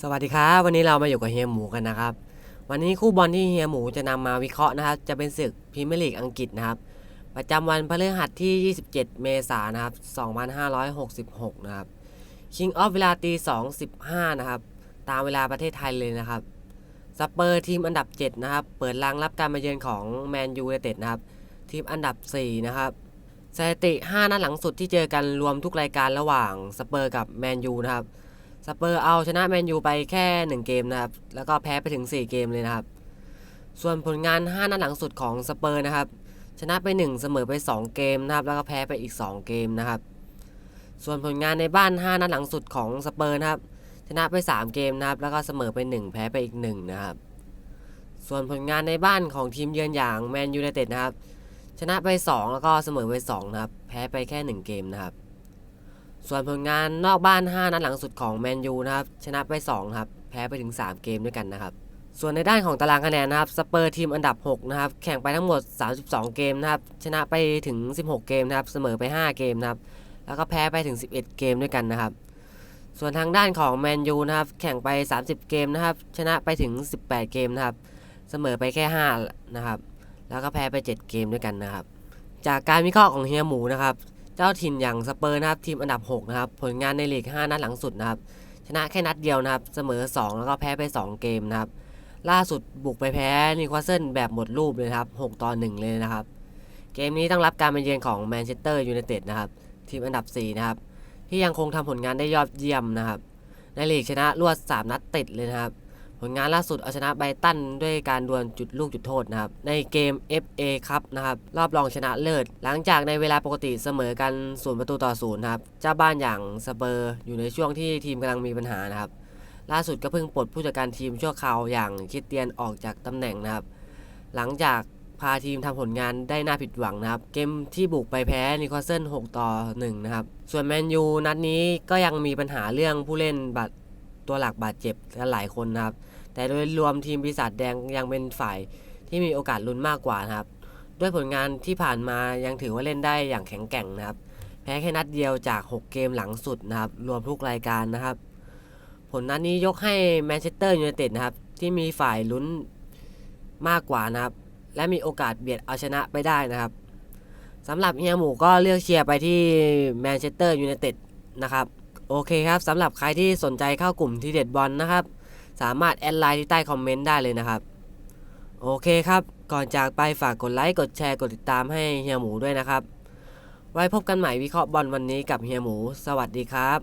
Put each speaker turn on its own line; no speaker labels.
สวัสดีครับวันนี้เรามาอยู่กับเฮียหมูกันนะครับ วันนี้คู่บอลที่เฮียหมูจะนำมาวิเคราะห์นะครับ จะเป็นศึกพรีเมียร์ลีกอังกฤษนะครับ ประจำวันพฤหัสที่ 27 เมษายนนะครับ 2566 นะครับคิงออฟเวลาตี2.15 นะครับ ตามเวลาประเทศไทยเลยนะครับสเปอร์ทีมอันดับ 7 นะครับ เปิดรังรับการมาเยือนของแมนยูไนเต็ดนะครับ ทีมอันดับ 4 นะครับสถิติ 5 นัดหลังสุดที่เจอกันรวมทุกรายการระหว่างสเปอร์กับแมนยูนะครับ สเปอร์เอาชนะแมนยูไปแค่ 1 เกมนะครับ แล้วก็แพ้ไปถึง 4 เกมเลยนะครับ ส่วนผลงาน 5 นัดหลังสุดของสเปอร์นะครับ ชนะไป 1 เสมอไป 2 เกมนะครับ แล้วก็แพ้ไปอีก 2 เกมนะครับ ส่วนผลงานในบ้าน 5 นัดหลังสุดของสเปอร์นะครับ ชนะไป 3 เกมนะครับ แล้วก็เสมอไป 1 แพ้ไปอีก 1 นะครับ ส่วนผลงานในบ้านของทีมเยือนอย่างแมนยูไนเต็ดนะครับ ชนะไป 2 แล้วก็เสมอไป2นะครับ แพ้ไปแค่ 1 เกมนะครับ ส่วนผลงานนอกบ้าน 5 นัดหลังสุดของแมนยูนะครับ ชนะไป2ครับ แพ้ไปถึง 3 เกมด้วยกันนะครับ ส่วนในด้านของตารางคะแนนนะครับ สเปอร์ทีมอันดับ 6 นะครับ แข่งไปทั้งหมด 32 เกมนะครับ ชนะไปถึง 16 เกมนะครับ เสมอไป 5 เกมนะครับ แล้วก็แพ้ไปถึง 11 เกมด้วยกันนะครับ ส่วนทางด้านของแมนยูนะครับ แข่งไป 30 เกมนะครับ ชนะไปถึง 18 เกมนะครับ เสมอไปแค่ 5 นะครับ แล้วก็แพ้ไป 7 เกมด้วยกันนะครับ จากการวิเคราะห์ของเฮียหมูนะครับ เจ้าถิ่นอย่างสเปอร์นะครับทีมอันดับ 6 นะครับ ผลงานในลีก 5 นัดหลังสุดนะครับ ชนะแค่นัดเดียวนะครับ เสมอ 2 แล้วก็แพ้ไป 2 เกมนะครับ ล่าสุดบุกไปแพ้นิวคาเซิลแบบหมดรูปเลยครับ 6 ต่อ 1 เลยนะครับ เกมนี้ต้องรับการมาเยือนของแมนเชสเตอร์ยูไนเต็ดนะครับ ทีมอันดับ 4 นะครับ ที่ยังคงทำผลงานได้ยอดเยี่ยมนะครับ ในลีกชนะรวด 3 นัดติดเลยนะครับ ผลงานล่าสุดเอาชนะไบรตันด้วยการดวลจุดลูกจุดโทษนะครับ ในเกม FA ครับนะครับ รอบรองชนะเลิศ หลังจากในเวลาปกติเสมอกันศูนย์ประตูต่อศูนย์ครับ เจ้าบ้านอย่างสเปอร์อยู่ในช่วงที่ทีมกำลังมีปัญหานะครับ ล่าสุดก็เพิ่งปลดผู้จัดการทีมชั่วคราวอย่างคิสเตียนออกจากตำแหน่งนะครับ หลังจากพาทีมทำผลงานได้น่าผิดหวังนะครับ เกมที่บุกไปแพ้นิวคาสเซิล6 ต่อ 1 นะครับ ส่วนแมนยูนัดนี้ก็ยังมีปัญหาเรื่องผู้เล่นบาดตัวหลักบาดเจ็บกันหลายคนนะครับ แต่โดยรวมทีมปีศาจแดงยังเป็นฝ่ายที่มีโอกาสลุ้นมากกว่านะครับ ด้วยผลงานที่ผ่านมายังถือว่าเล่นได้อย่างแข็งแกร่งนะครับ แพ้แค่นัดเดียวจาก 6 เกมหลังสุดนะครับ รวมทุกรายการนะครับ ผลนัดนี้ยกให้แมนเชสเตอร์ยูไนเต็ดนะครับ ที่มีฝ่ายลุ้นมากกว่านะครับ และมีโอกาสเบียดเอาชนะไปได้นะครับสำหรับเฮียหมูก็เลือกเชียร์ไปที่แมนเชสเตอร์ยูไนเต็ดนะครับ โอเคครับสำหรับใครที่สนใจเข้ากลุ่มที่เด็ดบอลนะครับ สามารถแอดไลน์ที่ใต้คอมเมนต์ได้เลยนะครับ โอเคครับ ก่อนจากไปฝากกดไลค์กดแชร์กดติดตามให้เฮียหมูด้วยนะครับ ไว้พบกันใหม่วิเคราะห์บอลวันนี้กับเฮียหมู สวัสดีครับ